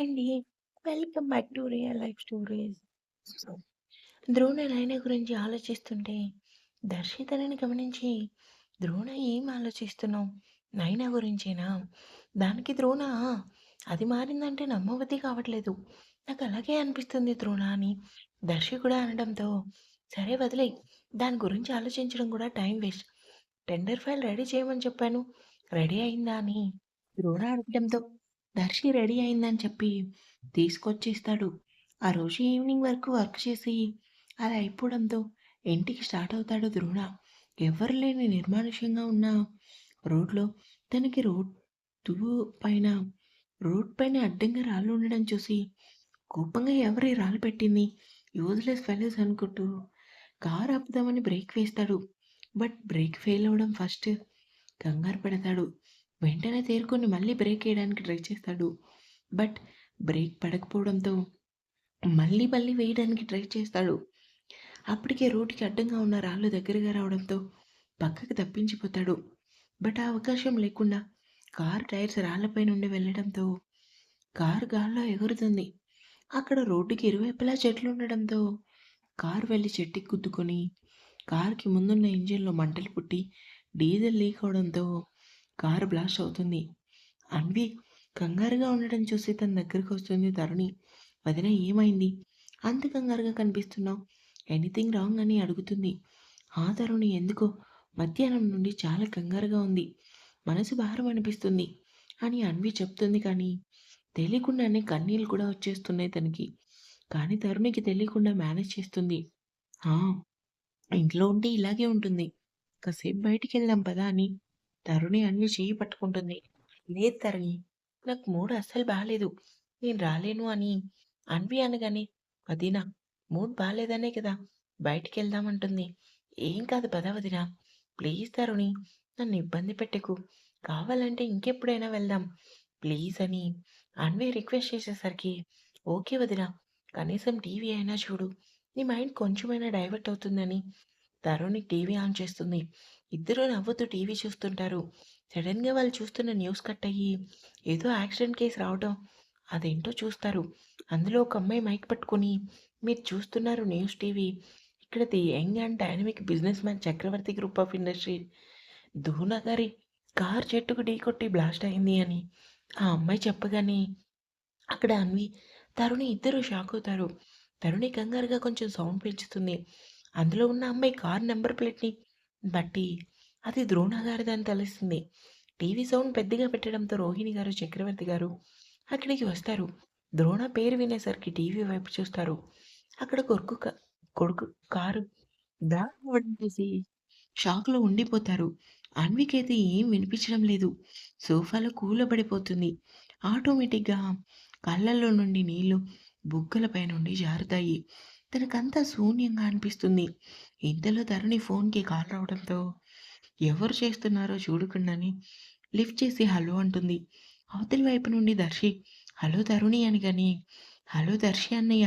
Hi అండి. Welcome back to real life stories. Drona నాయన గురించి ఆలోచిస్తుంటే, దర్శి తనని గమనించి, "ద్రోణ ఏం ఆలోచిస్తున్నావు? నాయన గురించేనా? దానికి ద్రోణ అది మారిందంటే నమ్మవద్ది కావట్లేదు. నాకు అలాగే అనిపిస్తుంది ద్రోణ" అని దర్శి కూడా అనడంతో, "సరే వదిలేయ్. దాని గురించి ఆలోచించడం కూడా time waste. Tender file ready చేయమని చెప్పాను. రెడీ అయిందా?" అని ద్రోణ అడగడంతో, దర్శి రెడీ అయిందని చెప్పి తీసుకొచ్చేస్తాడు ఆ రోజు ఈవినింగ్ వరకు వర్క్ చేసి అది అయిపోవడంతో ఇంటికి స్టార్ట్ అవుతాడు ద్రోణ. ఎవరు లేని నిర్మానుష్యంగా ఉన్న రోడ్‌లో తనకి రోడ్ పైన రోడ్ పైన అడ్డంగా రాళ్ళు ఉండడం చూసి కోపంగా ఎవరి రాళ్ళు పెట్టింది? యూజ్‌లెస్ ఫెలోస్ అనుకుంటూ కారు ఆపుదామని బ్రేక్ వేస్తాడు. బట్ బ్రేక్ ఫెయిల్ అవ్వడం ఫస్ట్. కంగారు పెడతాడు వెంటనే తేరుకొని మళ్ళీ బ్రేక్ వేయడానికి ట్రై చేస్తాడు. బట్ బ్రేక్ పడకపోవడంతో మళ్ళీ మళ్ళీ వేయడానికి ట్రై చేస్తాడు. అప్పటికే రోడ్డుకి అడ్డంగా ఉన్న రాళ్ళు దగ్గరగా రావడంతో పక్కకు తప్పించిపోతాడు. బట్ ఆ అవకాశం లేకుండా కారు టైర్స్ రాళ్ళపై నుండి వెళ్ళడంతో కారు గాల్లో ఎగురుతుంది. అక్కడ రోడ్డుకి ఇరువైపులా చెట్లు ఉండడంతో కారు వెళ్ళి చెట్టుకి కుద్దుకొని కారుకి ముందున్న ఇంజిన్‌లో మంటలు పుట్టి డీజిల్ లీక్ అవడంతో కారు బ్లాస్ట్ అవుతుంది. అన్వి కంగారుగా ఉండడం చూసి తన దగ్గరకొస్తుంది తరుణి. వదిన ఏమైంది? అంత కంగారుగా కనిపిస్తున్నావు. ఎనీథింగ్ రాంగ్ అని అడుగుతుంది. ఆ తరుణి ఎందుకో మధ్యాహ్నం నుండి చాలా కంగారుగా ఉంది. మనసు భారం అనిపిస్తుంది అని అన్వి చెప్తుంది కానీ తెలియకుండానే కన్నీళ్ళు కూడా వచ్చేస్తున్నాయి తనకి. కానీ తరుణికి తెలియకుండా మేనేజ్ చేస్తుంది. ఇంట్లో ఉంటే ఇలాగే ఉంటుంది. కాసేపు బయటికి వెళ్దాం పదా అని తరుణి అన్ని చేయి పట్టుకుంటుంది. లేదు తరుణి. నాకు మూడ్ అస్సలు బాగాలేదు నేను రాలేను అని అన్వి అనగానే వదినా మూడ్ బాగాలేదనే కదా బయటికి అంటుంది. ఏం కాదు పద వదినా. ప్లీజ్ తరుణి నన్ను ఇబ్బంది పెట్టకు. కావాలంటే ఇంకెప్పుడైనా వెళ్దాం. ప్లీజ్ అని అన్వి రిక్వెస్ట్ చేసేసరికి ఓకే వదినా. కనీసం టీవీ అయినా చూడు. నీ మైండ్ కొంచెమైనా డైవర్ట్ అవుతుందని తరుణి టీవీ ఆన్ చేస్తుంది. ఇద్దరూ నవ్వుతూ టీవీ చూస్తుంటారు. సడన్‌గా వాళ్ళు చూస్తున్న న్యూస్ కట్ అయ్యి ఏదో యాక్సిడెంట్ కేస్ రావడం అదేంటో చూస్తారు. అందులో ఒక అమ్మాయి మైక్ పట్టుకొని మీరు చూస్తున్నారు న్యూస్ టీవీ. ఇక్కడ the young and dynamic businessman Chakravarthi group of industry Dhoona గారి కారు చెట్టుకు ఢీకొట్టి బ్లాస్ట్ అయింది అని ఆ అమ్మాయి చెప్పగానే అక్కడ అన్వి, తరుణి ఇద్దరు షాక్ అవుతారు. తరుణి కంగారుగా కొంచెం సౌండ్ పెంచుతుంది. అందులో ఉన్న అమ్మాయి కార్ నెంబర్ ప్లేట్‌ని బట్టి అది ద్రోణ గారిదని తెలుస్తుంది. టీవీ సౌండ్ పెద్దగా పెట్టడంతో రోహిణి గారు, చక్రవర్తి గారు అక్కడికి వస్తారు. ద్రోణ పేరు వినేసరికి టీవీ వైపు చూస్తారు. అక్కడ కొడుకు క కొడుకు కారు దాసి షాక్‌లో ఉండిపోతారు. అన్వికైతే ఏం వినిపించడం లేదు. సోఫాలో కూలబడిపోతుంది. ఆటోమేటిక్‌గా కళ్ళల్లో నుండి నీళ్ళు బుగ్గలపై నుండి జారుతాయి. తనకంతా శూన్యంగా అనిపిస్తుంది. ఇంతలో తరుణి ఫోన్‌కి కాల్ రావడంతో ఎవరు చేస్తున్నారో చూడకుండానే లిఫ్ట్ చేసి హలో అంటుంది. అవతలి వైపు నుండి దర్శి హలో తరుణి అనగానే హలో దర్శి అన్నయ్య.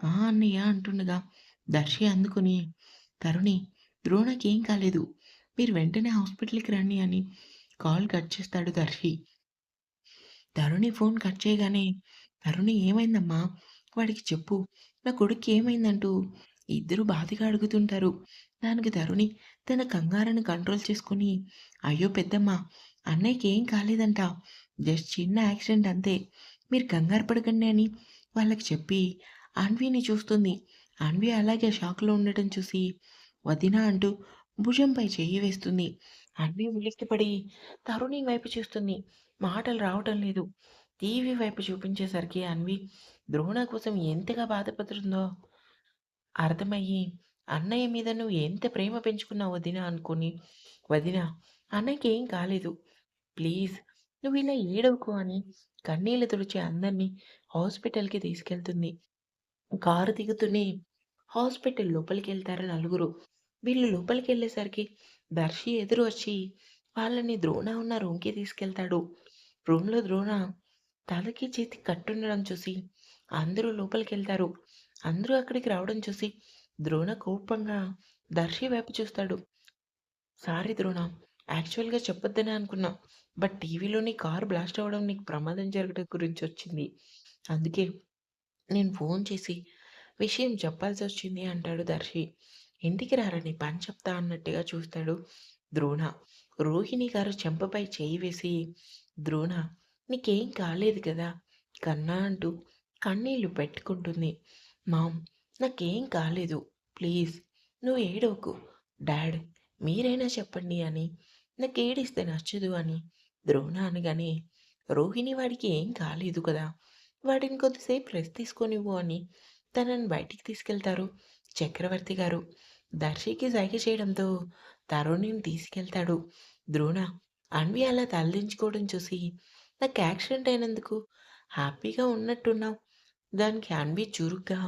ఆ! అన్నయ్య అంటుండగా దర్శి అందుకుని తరుణి ద్రోణకేం కాలేదు. మీరు వెంటనే హాస్పిటల్‌కి రండి అని కాల్ కట్ చేస్తాడు దర్శి. తరుణి ఫోన్ కట్ చేయగానే తరుణి ఏమైందమ్మా? వాడికి చెప్పు. నా కొడుకు ఏమైందంటూ ఇద్దరు బాధగా అడుగుతుంటారు. దానికి తరుణి తన కంగారుని కంట్రోల్ చేసుకొని అయ్యో పెద్దమ్మ అన్నయ్యకి ఏం కాలేదంట. జస్ట్ చిన్న యాక్సిడెంట్ అంతే. మీరు కంగారు పడకండి అని వాళ్ళకి చెప్పి అన్విని చూస్తుంది. అన్వి అలాగే షాక్‌లో ఉండటం చూసి వదినా అంటూ భుజంపై చెయ్యి వేస్తుంది. అన్వి ఉలిక్కిపడి తరుణి వైపు చూస్తుంది. మాటలు రావటం లేదు. టీవీ వైపు చూపించేసరికి అన్వి ద్రోణ కోసం ఎంతగా బాధపడుతుందో అర్థమయ్యి అన్నయ్య మీద నువ్వు ఎంత ప్రేమ పెంచుకున్నావు వదినా అనుకుని వదినా అన్నయ్యకి ఏం కాలేదు. ప్లీజ్ నువ్వు ఇలా ఏడవుకు అని కన్నీళ్ళు తుడిచి అందరినీ హాస్పిటల్‌కి తీసుకెళ్తుంది. కారు దిగుతూనే హాస్పిటల్ లోపలికి వెళ్తారు నలుగురు. వీళ్ళు లోపలికి వెళ్ళేసరికి దర్శి ఎదురు వచ్చి వాళ్ళని ద్రోణ ఉన్న రూమ్‌కి తీసుకెళ్తాడు. రూమ్‌లో ద్రోణ తలకి, చేతి కట్టుండడం చూసి అందరూ లోపలికెళ్తారు. అందరూ అక్కడికి రావడం చూసి ద్రోణ కోపంగా దర్శి వైపు చూస్తాడు. సారీ ద్రోణ యాక్చువల్‌గా చెప్పొద్దనే అనుకున్నా. బట్ టీవీలోని కార్ బ్లాస్ట్ అవ్వడం, నీకు ప్రమాదం జరగడం గురించి వచ్చింది అందుకే నేను ఫోన్ చేసి విషయం చెప్పాల్సి వచ్చింది అంటాడు దర్శి. ఇంటికి రారని పని చెప్తా అన్నట్టుగా చూస్తాడు ద్రోణ. రోహిణి గారు చెంపపై చేయి వేసి ద్రోణ నీకేం కాలేదు కదా! కన్నా అంటూ కన్నీళ్ళు పెట్టుకుంటుంది. మామ్ నాకేం కాలేదు. ప్లీజ్ నువ్వు ఏడవకు. డాడ్ మీరైనా చెప్పండి అని నాకు ఏడిస్తే నచ్చదు అని ద్రోణ అనగానే రోహిణి వాడికి ఏం కాలేదు కదా! వాడిని కొద్దిసేపు రెస్ట్ తీసుకొనివ్వు అని తనని బయటికి తీసుకెళ్తారు చక్రవర్తి గారు. దర్శికి సైగ చేయడంతో తరుణిని తీసుకెళ్తాడు. ద్రోణ అన్వి అలా తలదించుకోవడం చూసి నాకు యాక్సిడెంట్ అయినందుకు హ్యాపీగా ఉన్నట్టున్నావు. దానికి అన్వి చురుగ్గా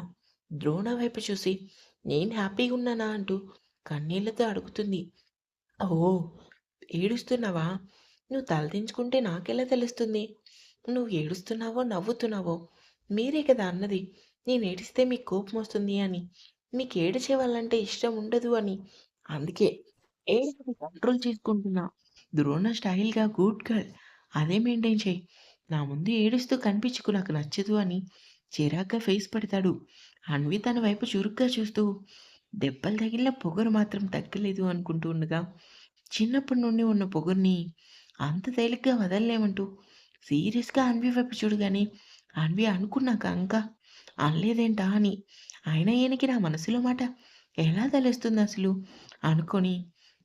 ద్రోణ వైపు చూసి నేను హ్యాపీగా ఉన్నానా అంటూ కన్నీళ్ళతో అడుగుతుంది. ఓ ఏడుస్తున్నావా? నువ్వు తలదించుకుంటే నాకెలా తెలుస్తుంది? నువ్వు ఏడుస్తున్నావో, నవ్వుతున్నావో మీరే కదా అన్నది. నేను ఏడిస్తే మీకు కోపం వస్తుంది అని. మీకు ఏడిచే వాళ్ళంటే ఇష్టం ఉండదు అని. అందుకే ఏడుపుని కంట్రోల్ చేసుకుంటున్నా. ద్రోణ స్టైల్‌గా గుడ్ గర్ల్. అదే మెయింటైన్ చేయి నా ముందు ఏడుస్తూ కనిపించుకు నాకు నచ్చదు అని చిరాగ్గా ఫేస్ పెడతాడు. అన్వి తన వైపు చురుగ్గా చూస్తూ దెబ్బలు తగిలిన పొగరు మాత్రం తగ్గలేదు అనుకుంటూ ఉండగా చిన్నప్పటి నుండి ఉన్న పొగర్ని అంత తేలిగ్గా వదలలేమంటూ సీరియస్‌గా అన్వి వైపు చూడగానే అన్వి అనుకున్నాక ఇంకా అనలేదేంటా అని. అయినా ఈయనకి నా మనసులో మాట ఎలా తెలుస్తుందసలు అనుకొని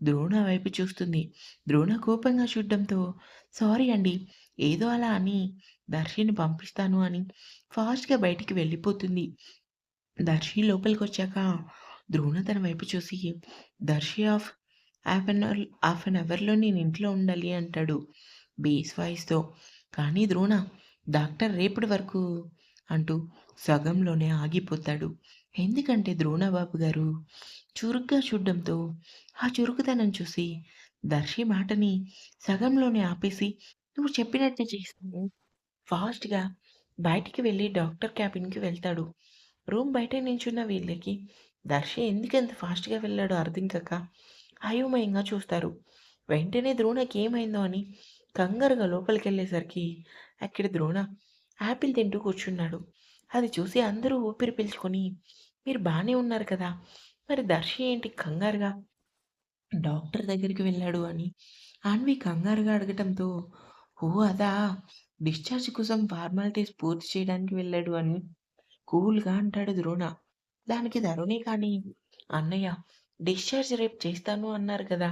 ద్రోణ వైపు చూస్తుంది. ద్రోణ కోపంగా చూడడంతో సారీ అండి. ఏదో అలా అని దర్శిని పంపిస్తాను అని ఫాస్ట్‌గా బయటికి వెళ్ళిపోతుంది. దర్శి లోపలికొచ్చాక ద్రోణ తన వైపు చూసి Darshi of half an hour half an అవర్‌లో నేను ఇంట్లో ఉండాలి అంటాడు బేస్ వాయిస్‌తో. కానీ ద్రోణ డాక్టర్ రేపటి వరకు అంటూ సగంలోనే ఆగిపోతాడు. ఎందుకంటే ద్రోణ బాబు గారు చురుగ్గా చూడడంతో ఆ చురుకుదనం చూసి దర్శి మాటని సగంలోనే ఆపేసి నువ్వు చెప్పినట్టే చేస్తాను. ఫాస్ట్‌గా బయటికి వెళ్ళి డాక్టర్ క్యాబిన్‌కి వెళ్తాడు. రూమ్ బయట నించున్న వీళ్ళకి దర్శి ఎందుకంత ఫాస్ట్‌గా వెళ్ళాడో అర్థం కాక అయోమయంగా చూస్తారు. వెంటనే ద్రోణకి ఏమైందో అని కంగారుగా లోపలికెళ్ళేసరికి అక్కడ ద్రోణ యాపిల్ తింటూ కూర్చున్నాడు. అది చూసి అందరూ ఊపిరి పీల్చుకొని మీరు బాగానే ఉన్నారు కదా! మరి దర్శి ఏంటి కంగారుగా డాక్టర్ దగ్గరికి వెళ్ళాడు అని అన్వి కంగారుగా అడగటంతో ఓ అదా! డిశ్చార్జ్ కోసం ఫార్మాలిటీస్ పూర్తి చేయడానికి వెళ్ళాడు అని కూల్‌గా అంటాడు ద్రోణ. దానికి తరుణి కానీ అన్నయ్య డిశ్చార్జ్ రేపు చేస్తాను అన్నారు కదా!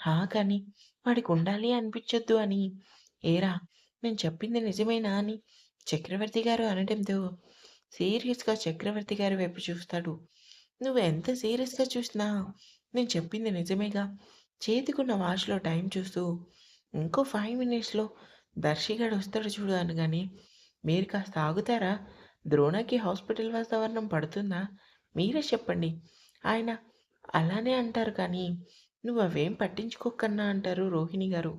హా! కానీ వాడికి ఉండాలి అనిపించొద్దు అని ఏరా నేను చెప్పింది నిజమేనా అని చక్రవర్తి గారు అనటంతో సీరియస్‌గా చక్రవర్తి గారి వైపు చూస్తాడు. నువ్వు ఎంత సీరియస్‌గా చూసినా నేను చెప్పింది నిజమేగా. చేతికున్న వాచ్‌లో టైం చూస్తూ ఇంకో ఫైవ్ మినిట్స్‌లో దర్శిగాడు వస్తాడు చూడు అనగానే మీరు కాస్త ఆగుతారా? ద్రోణకి హాస్పిటల్ వాతావరణం పడుతుందా? మీరే చెప్పండి. ఆయన అలానే అంటారు కానీ నువ్వు అవేం పట్టించుకోకన్నా అంటారు రోహిణి గారు.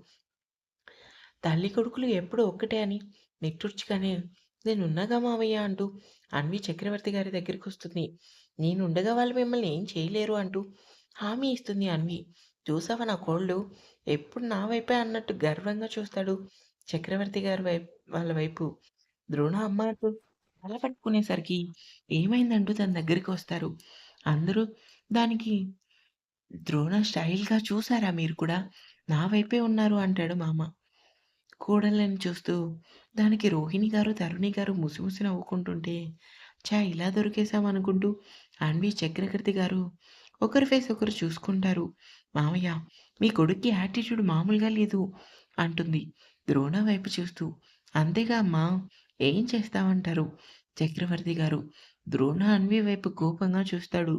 తల్లి కొడుకులు ఎప్పుడు ఒక్కటే అని నిట్టూర్చగానే నేనున్నాగా మావయ్య అంటూ అన్వి చక్రవర్తి గారి దగ్గరికి వస్తుంది నేనుండగా వాళ్ళు మిమ్మల్ని ఏం చేయలేరు అంటూ హామీ ఇస్తుంది అన్వి. చూసావా నా కోళ్ళు ఎప్పుడు నా వైపే అన్నట్టు గర్వంగా చూస్తాడు చక్రవర్తి గారి వైపు వాళ్ళ వైపు. ద్రోణ అమ్మ అంటూ తల పట్టుకునేసరికి ఏమైందంటూ తన దగ్గరికి వస్తారు. అందరూ దానికి ద్రోణ స్టైల్‌గా చూసారా మీరు కూడా? నా వైపే ఉన్నారు అంటాడు మామ. కోడళ్ళని చూస్తూ దానికి రోహిణి గారు, తరుణి గారు ముసిముసి నవ్వుకుంటుంటే చా ఇలా దొరికేశామనుకుంటూ అన్వి, చక్రవర్తి గారు ఒకరి ఫేస్ ఒకరు చూసుకుంటారు. మామయ్య మీ కొడుక్కి యాటిట్యూడ్ మామూలుగా లేదు అంటుంది ద్రోణ వైపు చూస్తూ. అంతేగా అమ్మా! ఏం చేస్తామంటారు చక్రవర్తి గారు. ద్రోణ అన్వి వైపు కోపంగా చూస్తాడు.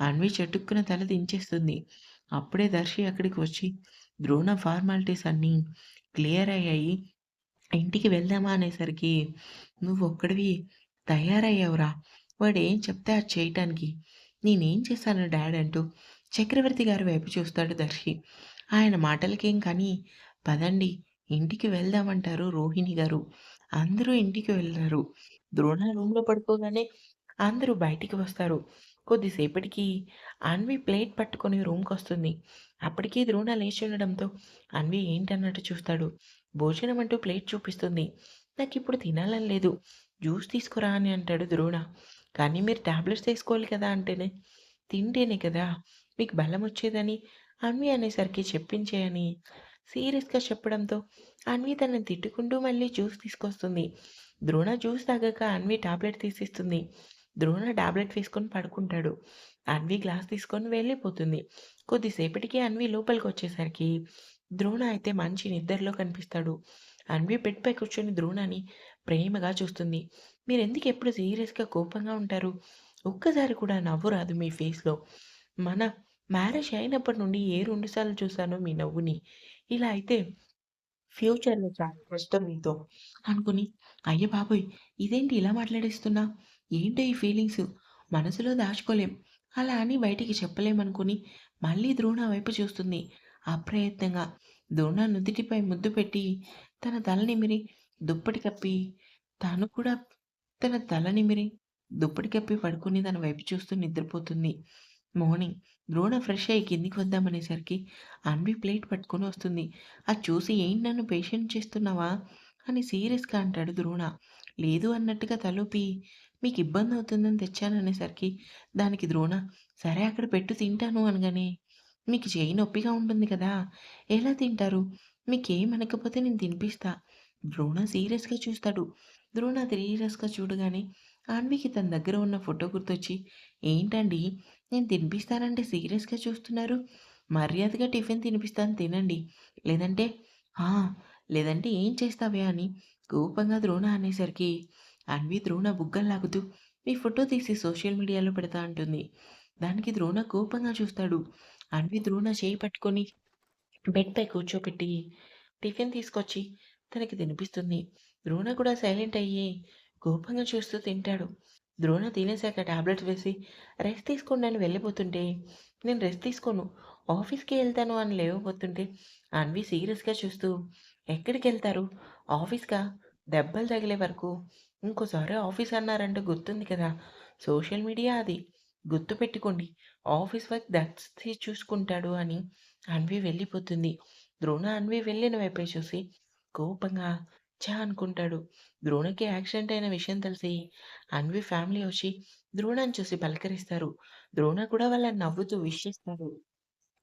అన్వి చటుక్కున తల దించేస్తుంది. అప్పుడే దర్శి అక్కడికి వచ్చి ద్రోణ ఫార్మాలిటీస్ అన్నీ క్లియర్ అయ్యాయి. ఇంటికి వెళ్దామా అనేసరికి నువ్వు ఒక్కడివి తయారయ్యావురా! వాడు ఏం చెప్తే అది చేయటానికి. నేనేం చేశాను డాడ్ అంటూ చక్రవర్తి గారి వైపు చూస్తాడు దర్శి. ఆయన మాటలకేం కానీ పదండి ఇంటికి వెళ్దామంటారు రోహిణి గారు. అందరూ ఇంటికి వెళ్ళారు ద్రోణ రూమ్‌లో పడుకోగానే అందరూ బయటికి వస్తారు. కొద్దిసేపటికి అన్వి ప్లేట్ పట్టుకొని రూమ్‌కొస్తుంది. అప్పటికీ ద్రోణ లేచి ఉండడంతో అన్వి ఏంటన్నట్టు చూస్తాడు. భోజనం అంటూ ప్లేట్ చూపిస్తుంది. నాకు ఇప్పుడు తినాలని లేదు. జ్యూస్ తీసుకురా అని అంటాడు ద్రోణ. కానీ మీరు టాబ్లెట్స్ తీసుకోవాలి కదా అంటేనే తింటేనే కదా మీకు బలమొచ్చేదని అన్వి అనేసరికి చెప్పించేయని సీరియస్‌గా చెప్పడంతో అన్వి తనని తిట్టుకుంటూ మళ్ళీ జ్యూస్ తీసుకొస్తుంది. ద్రోణ జ్యూస్ తాగాక అన్వి టాబ్లెట్ తీసిస్తుంది. ద్రోణ టాబ్లెట్ వేసుకొని పడుకుంటాడు. అన్వి గ్లాస్ తీసుకొని వెళ్ళిపోతుంది. కొద్దిసేపటికి అన్వి లోపలికి వచ్చేసరికి ద్రోణ అయితే మంచి నిద్రలో కనిపిస్తాడు. అన్వి బెడ్‌పై కూర్చొని ద్రోణని ప్రేమగా చూస్తుంది. మీరెందుకు ఎప్పుడు సీరియస్‌గా కోపంగా ఉంటారు? ఒక్కసారి కూడా నవ్వు రాదు మీ ఫేస్‌లో. మన మ్యారేజ్ అయినప్పటి నుండి ఏ 2 సార్లు చూసానో మీ నవ్వుని. ఇలా అయితే ఫ్యూచర్‌లో చాలా కష్టం మీతో అనుకుని, అయ్య బాబోయ్! ఇదేంటి ఇలా మాట్లాడేస్తున్నా? ఏంటో ఈ ఫీలింగ్స్ మనసులో దాచుకోలేం. అలా అని బయటికి చెప్పలేమనుకుని మళ్ళీ ద్రోణ వైపు చూస్తుంది. అప్రయత్నంగా ద్రోణ నుదుటిపై ముద్దు పెట్టి తన తల నిమిరి దుప్పటి కప్పి తను కూడా తన తల నిమిరి దుప్పటి కప్పి పడుకుని తన వైపు చూస్తూ నిద్రపోతుంది. మార్నింగ్ ద్రోణ ఫ్రెష్ అయ్యి కిందికి వద్దామనేసరికి అన్వి ప్లేట్ పట్టుకొని వస్తుంది. అది చూసి ఏంటి నన్ను పేషెంట్ చేస్తున్నావా? అని సీరియస్‌గా అంటాడు ద్రోణ. లేదు అన్నట్టుగా తలూపి మీకు ఇబ్బంది అవుతుందని తెచ్చాననేసరికి దానికి ద్రోణ సరే అక్కడ పెట్టు తింటాను అనగానే మీకు చేయి నొప్పిగా ఉంటుంది కదా! ఎలా తింటారు? మీకేం అనకపోతే నేను తినిపిస్తా. ద్రోణ సీరియస్‌గా చూస్తాడు. ద్రోణ సీరియస్‌గా చూడగానే అన్వికి తన దగ్గర ఉన్న ఫోటో గుర్తొచ్చి ఏంటండి నేను తినిపిస్తానంటే సీరియస్‌గా చూస్తున్నారు? మర్యాదగా టిఫిన్ తినిపిస్తాను తినండి. లేదంటే ఆ! లేదంటే ఏం చేస్తావే అని కోపంగా ద్రోణ అనేసరికి అన్వి ద్రోణ బుగ్గలు లాగుతూ మీ ఫోటో తీసి సోషల్ మీడియాలో పెడతా అంటుంది. దానికి ద్రోణ కోపంగా చూస్తాడు. అన్వి ద్రోణ చేయి పట్టుకొని బెడ్‌పై కూర్చోపెట్టి టిఫిన్ తీసుకొచ్చి తనకి తినిపిస్తుంది. ద్రోణ కూడా సైలెంట్ అయ్యి కోపంగా చూస్తూ తింటాడు. ద్రోణ తినేసాక టాబ్లెట్స్ వేసి రెస్ట్ తీసుకోండి అని వెళ్ళిపోతుంటే నేను రెస్ట్ తీసుకోను ఆఫీస్‌కి వెళ్తాను అని లేవబోతుంటే అన్వి సీరియస్‌గా చూస్తూ ఎక్కడికెళ్తారు? ఆఫీస్గా దెబ్బలు తగిలే వరకు ఇంకోసారి ఆఫీస్ అన్నారంటే గుర్తుంది కదా! సోషల్ మీడియా అది. గుర్తు పెట్టుకోండి ఆఫీస్ వర్క్ దత్తి చూసుకుంటాడు అని అన్వి వెళ్ళిపోతుంది. ద్రోణ అన్వి వెళ్ళిన వైపే చూసి కోపంగా చా అనుకుంటాడు. ద్రోణకి యాక్సిడెంట్ అయిన విషయం తెలిసి అన్వి ఫ్యామిలీ వచ్చి ద్రోణని చూసి పలకరిస్తారు. ద్రోణ కూడా వాళ్ళని నవ్వుతూ విషిస్తారు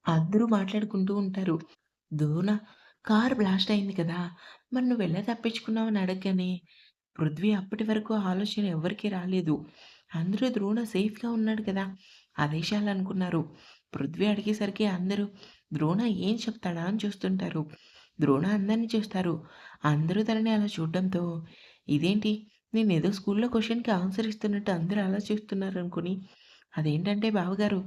అందరూ మాట్లాడుకుంటూ ఉంటారు. ద్రోణ కార్ బ్లాస్ట్ అయింది కదా! మరి తప్పించుకున్నావు తప్పించుకున్నావని అడగగానే పృథ్వీ అప్పటి వరకు ఆలోచన ఎవరికీ రాలేదు. అందరూ ద్రోణ సేఫ్‌గా ఉన్నాడు కదా! అదేశాలనుకున్నారు. పృథ్వీ అడిగేసరికి అందరూ ద్రోణ ఏం చెప్తాడా అని చూస్తుంటారు. ద్రోణ అందరిని చూస్తారు. అందరూ తనని అలా చూడడంతో ఇదేంటి నేను ఏదో స్కూల్‌లో క్వశ్చన్కి ఆన్సర్ ఇస్తున్నట్టు అందరూ అలా చూస్తున్నారు అనుకుని అదేంటంటే బావగారు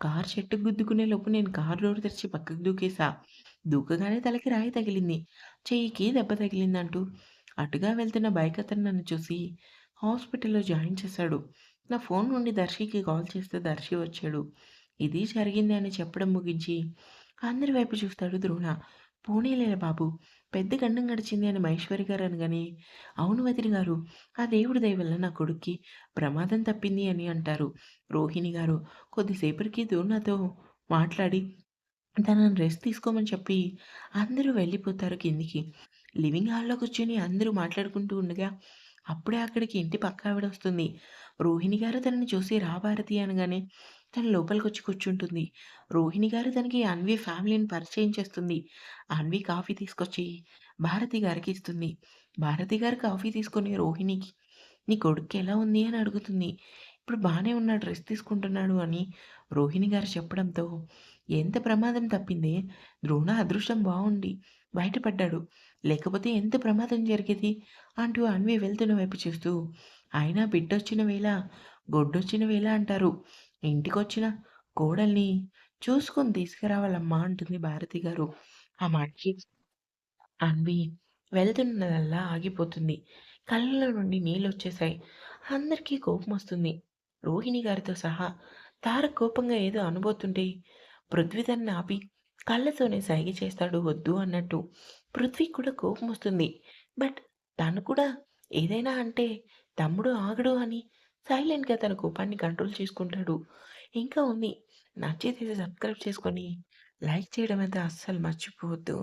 కారు చెట్టుకు గుద్దుకునే లోపు నేను కారు డోర్ తెరిచి పక్కకు దూకేసా. దూకగానే తలకి రాయి తగిలింది. చెయ్యికి దెబ్బ తగిలిందంటూ అటుగా వెళ్తున్న బైక్ అతను నన్ను చూసి హాస్పిటల్‌లో జాయిన్ చేశాడు. నా ఫోన్ నుండి దర్శికి కాల్ చేస్తే దర్శి వచ్చాడు. ఇది జరిగింది అని చెప్పడం ముగించి అందరి వైపు చూస్తాడు ద్రోణ. పోనీలే బాబు పెద్ద గండం గడిచింది అని మహేశ్వరి గారు అనగానే అవును వదిలి గారు ఆ దేవుడి దయ వల్ల నా కొడుక్కి ప్రమాదం తప్పింది అని అంటారు. రోహిణి గారు కొద్దిసేపటికి ద్రోణతో మాట్లాడి తనని రెస్ట్ తీసుకోమని చెప్పి అందరూ వెళ్ళిపోతారు కిందికి. లివింగ్ హాల్‌లో కూర్చొని అందరూ మాట్లాడుకుంటూ ఉండగా అప్పుడే అక్కడికి ఇంటి పక్కావిడ వస్తుంది. రోహిణి గారు తనని చూసి రాభారతి అనగానే తను లోపలికొచ్చి కూర్చుంటుంది. రోహిణి గారు తనకి అన్వి ఫ్యామిలీని పరిచయం చేస్తుంది. అన్వి కాఫీ తీసుకొచ్చి భారతి గారికి ఇస్తుంది. భారతి గారు కాఫీ తీసుకొని రోహిణికి నీ కొడుక్కి ఎలా ఉంది అని అడుగుతుంది. ఇప్పుడు బాగానే ఉన్నాడు రెస్ట్ తీసుకుంటున్నాడు అని రోహిణి గారు చెప్పడంతో ఎంత ప్రమాదం తప్పిందే ద్రోణ అదృష్టం బాగుండి బయటపడ్డాడు. లేకపోతే ఎంత ప్రమాదం జరిగేది అంటూ అన్వి వెళ్తున్న వైపు చూస్తూ అయినా బిడ్డొచ్చిన వేళ గొడ్డొచ్చిన వేళ అంటారు. ఇంటికొచ్చిన కోడల్ని చూసుకొని తీసుకురావాలమ్మా అంటుంది భారతి గారు. ఆ మాటకి అన్వి వెళ్తున్నదల్లా ఆగిపోతుంది. కళ్ళ నుండి నీళ్ళు వచ్చేసాయి అందరికీ కోపమొస్తుంది. రోహిణి గారితో సహా. తార కోపంగా ఏదో అనుబోతుంటే పృథ్వీ ఆపి కళ్ళతోనే సైగ చేస్తాడు వద్దు అన్నట్టు. పృథ్వీ కూడా కోపం వస్తుంది బట్ తను కూడా ఏదైనా అంటే తమ్ముడు ఆగడు అని సైలెంట్‌గా తన కోపాన్ని కంట్రోల్ చేసుకుంటాడు. ఇంకా ఉంది. నచ్చితే సబ్స్క్రైబ్ చేసుకొని, లైక్ చేయడం అయితే అస్సలు మర్చిపోవద్దు.